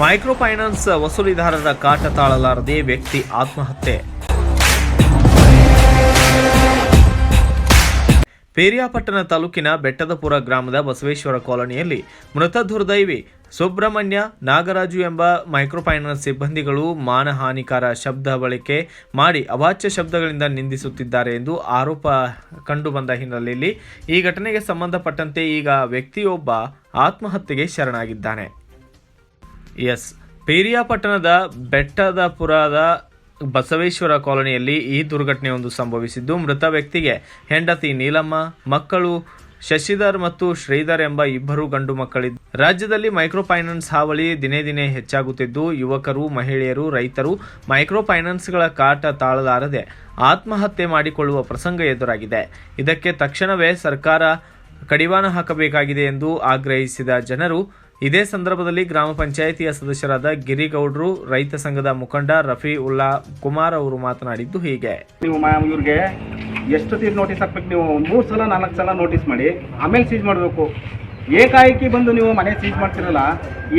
Micro finance ವಸೂಲಿದಾರರ ಕಾಟ ತಾಳಲಾರದೆ ವ್ಯಕ್ತಿ ಆತ್ಮಹತ್ಯೆ. ಪೇರಿಯಾಪಟ್ಟಣ ತಾಲೂಕಿನ ಬೆಟ್ಟದಪುರ ಗ್ರಾಮದ ಬಸವೇಶ್ವರ ಕಾಲೋನಿಯಲ್ಲಿ ಮೃತ ದುರ್ದೈವಿ ಸುಬ್ರಹ್ಮಣ್ಯ ನಾಗರಾಜು ಎಂಬ ಮೈಕ್ರೋಫೈನಾನ್ಸ್ ಸಿಬ್ಬಂದಿಗಳು ಮಾನಹಾನಿಕರ ಶಬ್ದ ಬಳಕೆ ಮಾಡಿ ಅವಾಚ್ಯ ಶಬ್ದಗಳಿಂದ ನಿಂದಿಸುತ್ತಿದ್ದಾರೆ ಎಂದು ಆರೋಪ ಕಂಡುಬಂದ ಹಿನ್ನೆಲೆಯಲ್ಲಿ ಈ ಘಟನೆಗೆ ಸಂಬಂಧಪಟ್ಟಂತೆ ಈಗ ವ್ಯಕ್ತಿಯೊಬ್ಬ ಆತ್ಮಹತ್ಯೆಗೆ ಶರಣಾಗಿದ್ದಾನೆ. ಎಸ್ ಪೇರಿಯಾಪಟ್ಟಣದ ಬೆಟ್ಟದಪುರದ ಬಸವೇಶ್ವರ ಕಾಲೋನಿಯಲ್ಲಿ ಈ ದುರ್ಘಟನೆಯೊಂದು ಸಂಭವಿಸಿದ್ದು, ಮೃತ ವ್ಯಕ್ತಿಗೆ ಹೆಂಡತಿ ನೀಲಮ್ಮ, ಮಕ್ಕಳು ಶಶಿಧರ್ ಮತ್ತು ಶ್ರೀಧರ್ ಎಂಬ ಇಬ್ಬರು ಗಂಡು ಮಕ್ಕಳಿದ್ದು ರಾಜ್ಯದಲ್ಲಿ ಮೈಕ್ರೋ ಫೈನಾನ್ಸ್ ಹಾವಳಿ ದಿನೇ ದಿನೇ ಹೆಚ್ಚಾಗುತ್ತಿದ್ದು, ಯುವಕರು, ಮಹಿಳೆಯರು, ರೈತರು ಮೈಕ್ರೋ ಫೈನಾನ್ಸ್ಗಳ ಕಾಟ ತಾಳಲಾರದೆ ಆತ್ಮಹತ್ಯೆ ಮಾಡಿಕೊಳ್ಳುವ ಪ್ರಸಂಗ ಎದುರಾಗಿದೆ. ಇದಕ್ಕೆ ತಕ್ಷಣವೇ ಸರ್ಕಾರ ಕಡಿವಾಣ ಹಾಕಬೇಕಾಗಿದೆ ಎಂದು ಆಗ್ರಹಿಸಿದ ಜನರು ಇದೇ ಸಂದರ್ಭದಲ್ಲಿ ಗ್ರಾಮ ಪಂಚಾಯಿತಿಯ ಸದಸ್ಯರಾದ ಗಿರಿಗೌಡ್ರು, ರೈತ ಸಂಘದ ಮುಖಂಡ ರಫಿ ಉಲ್ಲಾ ಕುಮಾರ್ ಅವರು ಮಾತನಾಡಿದ್ದು ಹೀಗೆ. ನೀವು ಇವ್ರಿಗೆ ಎಷ್ಟು ತೀರ್ ನೋಟಿಸ್ ಹಾಕ್ಬೇಕು ನೀವು? ಮೂರು ಸಲ, ನಾಲ್ಕು ಸಲ ನೋಟಿಸ್ ಮಾಡಿ, ಆಮೇಲೆ ಸೀಜ್ ಮಾಡಬೇಕು. ಏಕಾಏಕಿ ಬಂದು ನೀವು ಮನೆ ಸೀಜ್ ಮಾಡ್ತಿರಲ್ಲ,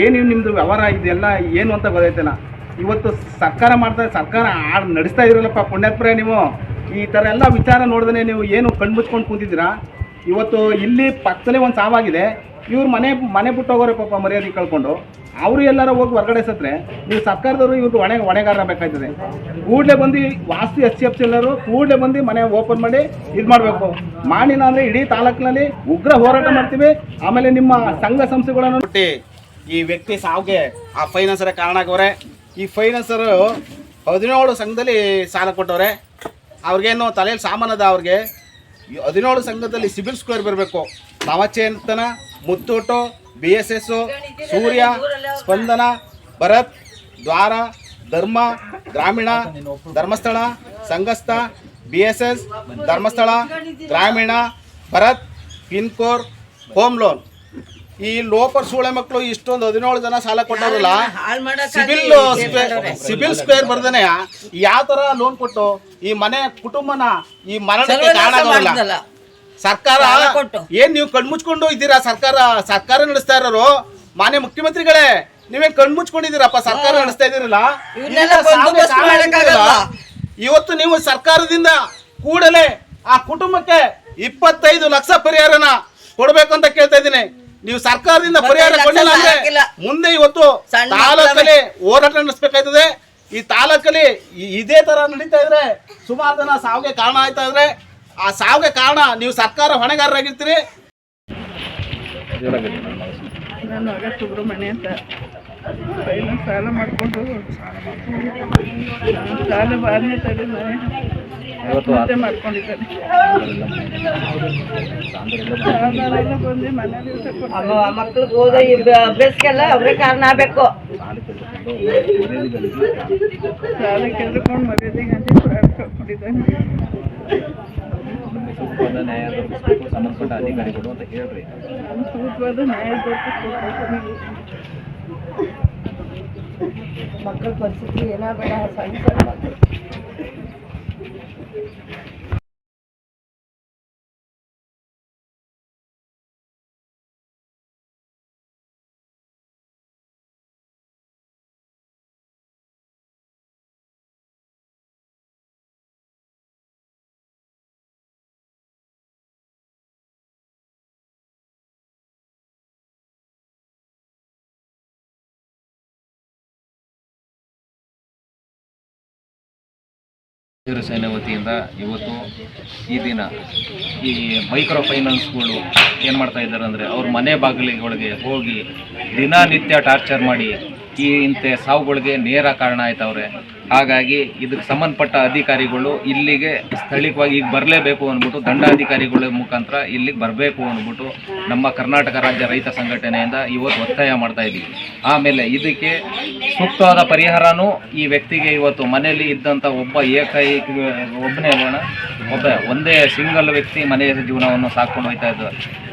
ಏನು ನಿಮ್ಮದು ವ್ಯವಹಾರ ಇದೆಲ್ಲ ಏನು ಅಂತ ಗೊತ್ತಾಯ್ತಲ್ಲ. ಇವತ್ತು ಸರ್ಕಾರ ಮಾಡ್ತಾ, ಸರ್ಕಾರ ನಡೆಸ್ತಾ ಇದ್ರಲ್ಲಪ್ಪ ಪುಣ್ಯಪ್ರಯ ನೀವು. ಈ ಥರ ಎಲ್ಲ ವಿಚಾರ ನೋಡಿದ್ರೆ ನೀವು ಏನು ಕಣ್ಮುಚ್ಕೊಂಡು ಕೂತಿದ್ದೀರಾ? ಇವತ್ತು ಇಲ್ಲಿ ಪಕ್ಕದಲ್ಲೇ ಒಂದು ಸಾವಾಗಿದೆ. ಇವ್ರು ಮನೆ ಮನೆ ಬಿಟ್ಟು ಹೋಗೋರೆ ಪಾಪ ಮರ್ಯಾದೆ ಕಳ್ಕೊಂಡು. ಅವರು ಎಲ್ಲರೂ ಹೋಗಿ ಹೊರಗಡೆ ಸತ್ರೆ ನೀವು ಸರ್ಕಾರದವರು ಇವತ್ತು ಹೊಣೆ ಹೊಣೆಗಾರ ಬೇಕಾಯ್ತದೆ. ಕೂಡಲೇ ಬಂದು ವಾಸ್ತು ಎಸ್ ಸಿ ಎಫ್ ಸಿ ಎಲ್ಲರೂ ಕೂಡಲೇ ಬಂದು ಮನೆ ಓಪನ್ ಮಾಡಿ ಇದು ಮಾಡಬೇಕು. ಮಾಡಿನ ಅಂದರೆ ಇಡೀ ತಾಲೂಕಿನಲ್ಲಿ ಉಗ್ರ ಹೋರಾಟ ಮಾಡ್ತೀವಿ. ಆಮೇಲೆ ನಿಮ್ಮ ಸಂಘ ಸಂಸ್ಥೆಗಳನ್ನು ಬಿಟ್ಟು, ಈ ವ್ಯಕ್ತಿ ಸಾವಿಗೆ ಆ ಫೈನಾನ್ಸರ ಕಾರಣ ಆಗವ್ರೆ. ಈ ಫೈನಾನ್ಸರು ಹದಿನೇಳು ಸಂಘದಲ್ಲಿ ಸಾಲ ಕೊಟ್ಟವ್ರೆ. ಅವ್ರಿಗೇನು ತಲೆಯಲ್ಲಿ ಸಾಮಾನದ ಅವ್ರಿಗೆ. ಹದಿನೇಳು ಸಂಘದಲ್ಲಿ ಸಿಬಿಲ್ ಸ್ಕೋರ್ ಬರಬೇಕು. Navachetana, ಮುತ್ತೋಟೋ B S S Surya, Spandana, Bharat, Dvara, Dharma, Grameen, Dharmasthala, ಸಂಘಸ್ಥ B S S Dharmasthala, Grameen, Bharat ಪಿನ್ಕೋರ್ home loan. ಈ ಲೋಪರ್ ಸೂಳೆ ಮಕ್ಕಳು ಇಷ್ಟೊಂದು ಹದಿನೇಳು ಜನ ಸಾಲ ಕೊಟ್ಟಾರಲ್ಲ ಸಿಬಿಲ್ ಸಿಬಿಲ್ ಸ್ಕ್ವೇರ್ ಬರ್ದನೆ. ಯಾವ ತರ ಲೋನ್ ಕೊಟ್ಟು ಈ ಮನೆ ಕುಟುಂಬನ ಈ ಮರಣಕ್ಕೆ ಕಾರಣ ಸರ್ಕಾರ ಏನ್ ನೀವು ಕಣ್ಮುಚ್ಕೊಂಡು ಇದ್ದೀರಾ? ಸರ್ಕಾರ ಸರ್ಕಾರ ನಡೆಸ್ತಾ ಇರೋರು? ಮಾನ್ಯ ಮುಖ್ಯಮಂತ್ರಿಗಳೇ ನೀವೇನ್ ಕಣ್ಮುಚ್ಕೊಂಡಿದ್ದೀರಪ್ಪ? ಸರ್ಕಾರ ನಡೆಸ್ತಾ ಇದ್ದೀರಲ್ಲ? ಇವತ್ತು ನೀವು ಸರ್ಕಾರದಿಂದ ಕೂಡಲೇ ಆ ಕುಟುಂಬಕ್ಕೆ ಇಪ್ಪತ್ತೈದು ಲಕ್ಷ ಪರಿಹಾರನ ಕೊಡ್ಬೇಕು ಅಂತ ಕೇಳ್ತಾ ಇದ್ದೀನಿ. ನೀವು ಸರ್ಕಾರದಿಂದ ಪರಿಹಾರ ಕೊಡಲಿಲ್ಲ ಅಂದ್ರೆ ಮುಂದೆ ಇವತ್ತು ಸಣ್ಣ ತಾಲೂಕಲ್ಲಿ ಹೋರಾಟ ನಡೆಸಬೇಕಾಯ್ತದೆ. ಈ ತಾಲೂಕಲ್ಲಿ ಇದೇ ತರ ನಡೀತಾ ಇದ್ರೆ ಸುಮಾರು ಜನ ಸಾವಿಗೆ ಕಾರಣ ಆಯ್ತಾ ಇದ್ರೆ ಆ ಸಾವಿಗೆ ಕಾರಣ ನೀವು ಸರ್ಕಾರ ಹೊಣೆಗಾರರಾಗಿರ್ತೀರಿ. ನನ್ನ ಮಗ ಸುಬ್ರಹ್ಮಣ್ಯ ಅಂತ. ಸಾಲ ಮಾಡಿಕೊಂಡು ಸಾಲ ಬಾರನೇ ತಡೆ ಮನೆ ಮತ್ತೆ ಮಾಡ್ಕೊಂಡಿದ್ದಾನೆ. ಬಂದು ದಿವಸ ಮಕ್ಳಿಗೆ ಅಭ್ಯಾಸಕ್ಕೆಲ್ಲ ಅವ್ರೇ ಕಾರಣ ಆಗಬೇಕು. ಸಾಲ ಕೆಲ್ಕೊಂಡು ಮರ್ಯಾದೆಗೆ ಅಂತ ಪ್ರಾಣ ಕಳ್ಕೊಂಡಿದ್ದಾನೆ ಸಂಬಂಧಪಟ್ಟ ಅಧಿಕಾರಿಗಳು ಅಂತ ಹೇಳ್ರಿ. ಸೂಕ್ತವಾದ ನ್ಯಾಯ ನೀವು ಮಕ್ಕಳ ಪರಿಸ್ಥಿತಿ ಏನಾಗಬೇಡ ಸಣ್ಣ ಸಣ್ಣ ಹಸಿರು ಸೇನೆ ವತಿಯಿಂದ ಇವತ್ತು ಈ ದಿನ ಈ ಮೈಕ್ರೋ ಫೈನಾನ್ಸ್ಗಳು ಏನು ಮಾಡ್ತಾ ಇದ್ದಾರೆ ಅಂದರೆ ಅವ್ರ ಮನೆ ಬಾಗಿಲಿಗಳಿಗೆ ಹೋಗಿ ದಿನನಿತ್ಯ ಟಾರ್ಚರ್ ಮಾಡಿ ಈ ಇಂಥ ಸಾವುಗಳಿಗೆ ನೇರ ಕಾರಣ ಆಯ್ತವ್ರೆ. ಹಾಗಾಗಿ ಇದಕ್ಕೆ ಸಂಬಂಧಪಟ್ಟ ಅಧಿಕಾರಿಗಳು ಇಲ್ಲಿಗೆ ಸ್ಥಳೀಯವಾಗಿ ಈಗ ಬರಲೇಬೇಕು ಅಂದ್ಬಿಟ್ಟು ದಂಡಾಧಿಕಾರಿಗಳ ಮುಖಾಂತರ ಇಲ್ಲಿಗೆ ಬರಬೇಕು ಅಂದ್ಬಿಟ್ಟು ನಮ್ಮ ಕರ್ನಾಟಕ ರಾಜ್ಯ ರೈತ ಸಂಘಟನೆಯಿಂದ ಇವತ್ತು ಒತ್ತಾಯ ಮಾಡ್ತಾ ಇದ್ದೀವಿ. ಆಮೇಲೆ ಇದಕ್ಕೆ ಸೂಕ್ತವಾದ ಪರಿಹಾರನೂ ಈ ವ್ಯಕ್ತಿಗೆ ಇವತ್ತು ಮನೆಯಲ್ಲಿ ಇದ್ದಂಥ ಒಬ್ಬ ಏಕೈಕ ಒಬ್ಬನೇ ಅಲ್ಲ ಒಬ್ಬ ಒಂದೇ ಸಿಂಗಲ್ ವ್ಯಕ್ತಿ ಮನೆಯ ಜೀವನವನ್ನು ಸಾಕೊಂಡು ಹೋಗ್ತಾ ಇದ್ದ.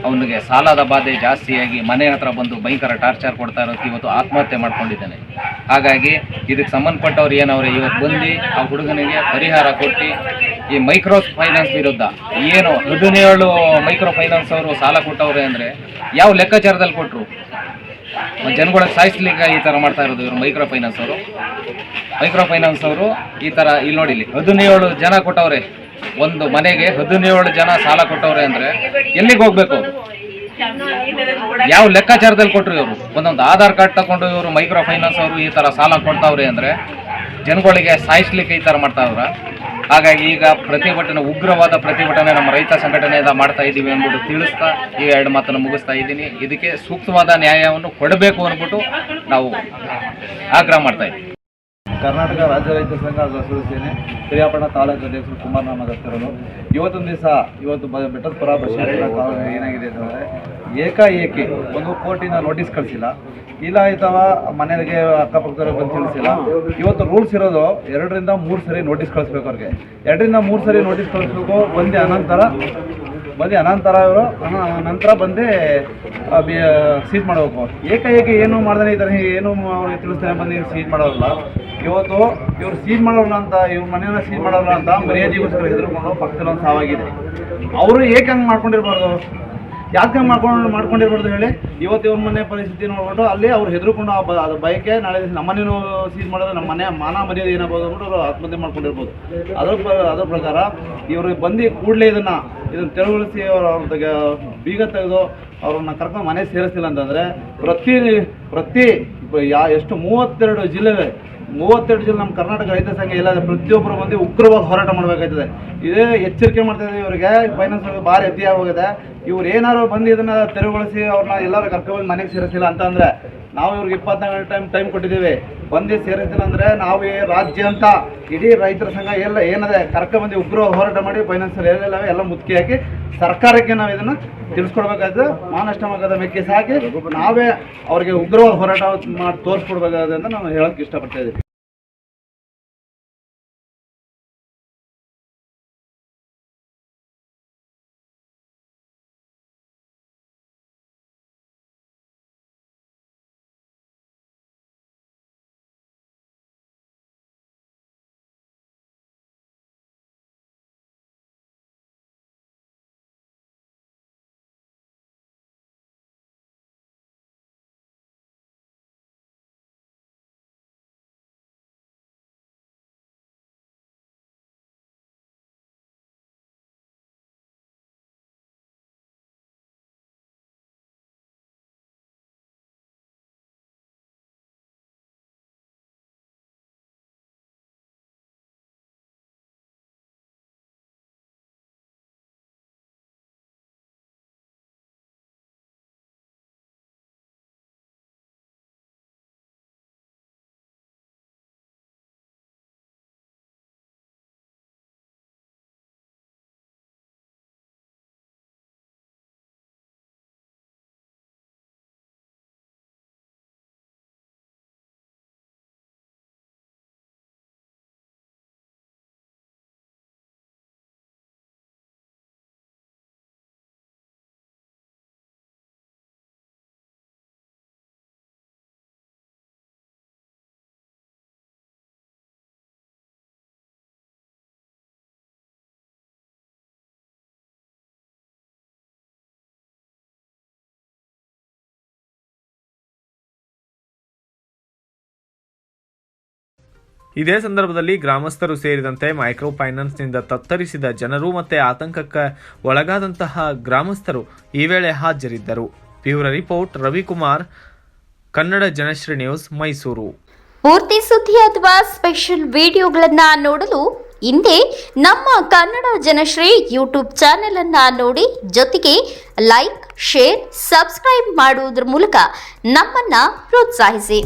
ಅವನಿಗೆ ಸಾಲದ ಬಾಧೆ ಜಾಸ್ತಿಯಾಗಿ ಮನೆ ಹತ್ರ ಬಂದು ಭಯಂಕರ ಟಾರ್ಚರ್ ಕೊಡ್ತಾ ಇರೋದಕ್ಕೆ ಇವತ್ತು ಆತ್ಮಹತ್ಯೆ ಮಾಡ್ಕೊಂಡಿದ್ದಾನೆ. ಹಾಗಾಗಿ ಇದಕ್ಕೆ ಸಂಬಂಧಪಟ್ಟವ್ರು ಏನವ್ರೆ ಇವತ್ತು ಬಂದು ಆ ಹುಡುಗನಿಗೆ ಪರಿಹಾರ ಕೊಟ್ಟು ಈ ಮೈಕ್ರೋ ಫೈನಾನ್ಸ್ ವಿರುದ್ಧ ಏನು ಹದಿನೇಳು ಮೈಕ್ರೋ ಫೈನಾನ್ಸ್ ಅವರು ಸಾಲ ಕೊಟ್ಟವ್ರೆ ಅಂದರೆ ಯಾವ ಲೆಕ್ಕಾಚಾರದಲ್ಲಿ ಕೊಟ್ಟರು ಜನಗಳಿಗೆ ಸಾಯಿಸ್ಲಿಕ್ಕೆ ಈ ಥರ ಮಾಡ್ತಾ ಇರೋದು ಇವರು ಮೈಕ್ರೋ ಫೈನಾನ್ಸ್ ಅವರು. ಮೈಕ್ರೋ ಫೈನಾನ್ಸ್ ಅವರು ಈ ಥರ ಇಲ್ಲಿ ನೋಡಿ ಇಲ್ಲಿ ಹದಿನೇಳು ಜನ ಕೊಟ್ಟವ್ರೆ. ಒಂದು ಮನೆಗೆ ಹದಿನೇಳು ಜನ ಸಾಲ ಕೊಟ್ಟವ್ರೆ ಅಂದರೆ ಎಲ್ಲಿಗೆ ಹೋಗ್ಬೇಕು? ಯಾವ ಲೆಕ್ಕಾಚಾರದಲ್ಲಿ ಕೊಟ್ಟರು ಇವರು? ಒಂದೊಂದು ಆಧಾರ್ ಕಾರ್ಡ್ ತಗೊಂಡು ಇವರು ಮೈಕ್ರೋ ಫೈನಾನ್ಸ್ ಅವರು ಈ ಥರ ಸಾಲ ಕೊಡ್ತಾವ್ರೆ ಅಂದರೆ ಜನಗಳಿಗೆ ಸಾಯಿಸ್ಲಿಕ್ಕೆ ಈ ಥರ ಮಾಡ್ತಾವ್ರ ಹಾಗಾಗಿ ಈಗ ಪ್ರತಿಭಟನೆ, ಉಗ್ರವಾದ ಪ್ರತಿಭಟನೆ ನಮ್ಮ ರೈತ ಸಂಘಟನೆಯಿಂದ ಮಾಡ್ತಾ ಇದ್ದೀವಿ ಅಂದ್ಬಿಟ್ಟು ತಿಳಿಸ್ತಾ ಈ ಎರಡು ಮಾತನ್ನು ಮುಗಿಸ್ತಾ ಇದ್ದೀನಿ. ಇದಕ್ಕೆ ಸೂಕ್ತವಾದ ನ್ಯಾಯವನ್ನು ಕೊಡಬೇಕು ಅಂದ್ಬಿಟ್ಟು ನಾವು ಆಗ್ರಹ ಮಾಡ್ತಾ ಇದ್ದೀವಿ. ಕರ್ನಾಟಕ ರಾಜ್ಯ ರೈತ ಸಂಘ ಪಿರಿಯಾಪಣ ಸೇನೆ, ಪಿರಿಯಾಪಟ್ಟಣ ತಾಲೂಕು ಅಧ್ಯಕ್ಷರು ಕುಮಾರ್ ನಾಮ ಇವತ್ತೊಂದು ದಿವಸ ಇವತ್ತು ಬೆಟ್ಟದ ಬೆಟ್ಟದಪುರ ಬಸ್ ಏನಾಗಿದೆ ಅಂತಂದರೆ ಏಕಾಏಕಿ ಒಂದು ಕೋರ್ಟಿಂದ ನೋಟಿಸ್ ಕಳಿಸಿಲ್ಲ. ಇಲ್ಲ ಆಯ್ತವ, ಮನೆಗೆ ಅಕ್ಕಪಕ್ಕದವ್ರಿಗೆ ಬಂದು ತಿಳಿಸಿಲ್ಲ. ಇವತ್ತು ರೂಲ್ಸ್ ಇರೋದು ಎರಡರಿಂದ ಮೂರು ಸರಿ ನೋಟಿಸ್ ಕಳಿಸ್ಬೇಕು ಅವ್ರಿಗೆ. ಎರಡರಿಂದ ಮೂರು ಸರಿ ನೋಟಿಸ್ ಕಳಿಸ್ಬೇಕು, ಒಂದೇ ಅನಂತರ ಬಂದು ಅನಂತರ ಅವರು ನಂತರ ಬಂದು ಸೀಜ್ ಮಾಡಬೇಕು. ಏಕಾಏಕಿ ಏನು ಮಾಡ್ದಾನೆ ಈ ಥರ ಏನು ಅವ್ರಿಗೆ ತಿಳಿಸ್ತಾನೆ ಬಂದು ಸೀಜ್ ಮಾಡೋಲ್ಲ ಇವತ್ತು ಇವ್ರು ಸೀಜ್ ಮಾಡೋಲ್ಲ ಅಂತ, ಇವ್ರ ಮನೆಯನ್ನ ಸೀಜ್ ಮಾಡೋಲ್ಲ ಅಂತ ಮರ್ಯಾದೆಗೋಸ್ಕರ ಹೆದರ್ಕೊಂಡು ಪಕ್ಕದಲ್ಲಿ ಒಂದು ಸಾವಾಗಿದೆ. ಅವರು ಏಕೆ ಹಂಗೆ ಮಾಡ್ಕೊಂಡಿರ್ಬಾರ್ದು? ಯಾಕೆ ಮಾಡ್ಕೊಂಡು ಮಾಡ್ಕೊಂಡಿರ್ಬಾರ್ದು ಹೇಳಿ, ಇವತ್ತು ಇವ್ರ ಮನೆ ಪರಿಸ್ಥಿತಿ ನೋಡ್ಕೊಂಡು ಅಲ್ಲಿ ಅವ್ರು ಹೆದರ್ಕೊಂಡು ಆ ಅದು ಬೈಕೆ ನಾಳೆ ನಮ್ಮ ಮನೇನು ಸೀಸ್ ಮಾಡಿದ್ರೆ ನಮ್ಮ ಮನೆ ಮಾನ ಮರ್ಯಾದೆ ಏನಾಗ್ಬೋದು ಅಂದ್ಬಿಟ್ಟು ಅವರು ಆತ್ಮಹತ್ಯೆ ಮಾಡ್ಕೊಂಡಿರ್ಬೋದು. ಅದ್ರ ಅದ್ರ ಪ್ರಕಾರ ಇವ್ರಿಗೆ ಬಂದು ಕೂಡಲೇ ಇದನ್ನು ಇದನ್ನು ತೆರವುಗೊಳಿಸಿ ಅವ್ರ ಅವ್ರ ಬೀಗ ತೆಗೆದು ಅವ್ರನ್ನ ಕರ್ಕೊಂಡು ಮನೆ ಸೇರಿಸಿಲ್ಲ ಅಂತಂದರೆ ಪ್ರತಿ ಪ್ರತಿ ಯಾ ಎಷ್ಟು ಮೂವತ್ತೆರಡು ಜಿಲ್ಲೆ ಮೂವತ್ತೆರಡು ಜಿಲ್ಲೆ ನಮ್ಮ ಕರ್ನಾಟಕ ರೈತ ಸಂಘ ಇಲ್ಲ ಪ್ರತಿಯೊಬ್ಬರು ಬಂದು ಉಗ್ರವಾಗಿ ಹೋರಾಟ ಮಾಡಬೇಕಾಯ್ತದೆ. ಇದೇ ಎಚ್ಚರಿಕೆ ಮಾಡ್ತಾ ಇದೆ ಇವರಿಗೆ. ಫೈನಾನ್ಸ್ ಭಾರಿ ಅತಿಯಾಗಿ ಹೋಗಿದೆ ಇವ್ರು ಏನಾರು ಬಂದು ಇದನ್ನ ತೆರವುಗೊಳಿಸಿ ಅವ್ರನ್ನ ಎಲ್ಲರೂ ಕರ್ಕೊಂಡು ಮನೆಗೆ ಸೇರಿಸಿಲ್ಲ ಅಂತ ಅಂದ್ರೆ ನಾವು ಇವ್ರಿಗೆ ಇಪ್ಪತ್ನಾಲ್ಕು ಗಂಟೆ ಟೈಮ್ ಟೈಮ್ ಕೊಟ್ಟಿದ್ದೀವಿ. ಬಂದು ಸೇರಿಸಿಲ್ಲ ಅಂದ್ರೆ ನಾವು ರಾಜ್ಯ ಅಂತ ಇಡೀ ರೈತರ ಸಂಘ ಎಲ್ಲ ಏನದೆ ಕರ್ಕೊಂಡ್ಬಂದು ಉಗ್ರ ಹೋರಾಟ ಮಾಡಿ ಫೈನಾನ್ಸಿಯಲ್ ಎಲ್ಲ ಎಲ್ಲ ಮುತ್ಕಿ ಹಾಕಿ ಸರ್ಕಾರಕ್ಕೆ ನಾವು ಇದನ್ನ ತಿಳಿಸ್ಕೊಡ್ಬೇಕಾದ್ರೆ ಮಾನಷ್ಟ ಮಗದ ಮೆಕ್ಕಿ ಸಾಕಿ ನಾವೇ ಅವ್ರಿಗೆ ಉಗ್ರವಾದ ಹೋರಾಟ ಮಾಡಿ ತೋರಿಸ್ಕೊಡ್ಬೇಕಾದ್ರೆ ಅಂತ ನಾನು ಹೇಳಕ್ ಇಷ್ಟಪಡ್ತಾ ಇದ್ದೀನಿ ಇದೇ ಸಂದರ್ಭದಲ್ಲಿ ಗ್ರಾಮಸ್ಥರು ಸೇರಿದಂತೆ ಮೈಕ್ರೋ ಫೈನಾನ್ಸ್ನಿಂದ ತತ್ತರಿಸಿದ ಜನರು ಮತ್ತೆ ಆತಂಕಕ್ಕೆ ಒಳಗಾದಂತಹ ಗ್ರಾಮಸ್ಥರು ಈ ವೇಳೆ ಹಾಜರಿದ್ದರು. Bureau report, Ravikumar, Kannada Janashree news, Mysuru. ಪೂರ್ತಿ ಸುದ್ದಿ ಅಥವಾ ಸ್ಪೆಷಲ್ ವಿಡಿಯೋಗಳನ್ನ ನೋಡಲು ಹಿಂದೆ ನಮ್ಮ ಕನ್ನಡ ಜನಶ್ರೀ ಯೂಟ್ಯೂಬ್ ಚಾನೆಲ್ ಅನ್ನ ನೋಡಿ, ಜೊತೆಗೆ ಲೈಕ್, ಶೇರ್, ಸಬ್ಸ್ಕ್ರೈಬ್ ಮಾಡುವುದರ ಮೂಲಕ ನಮ್ಮನ್ನ ಪ್ರೋತ್ಸಾಹಿಸಿ.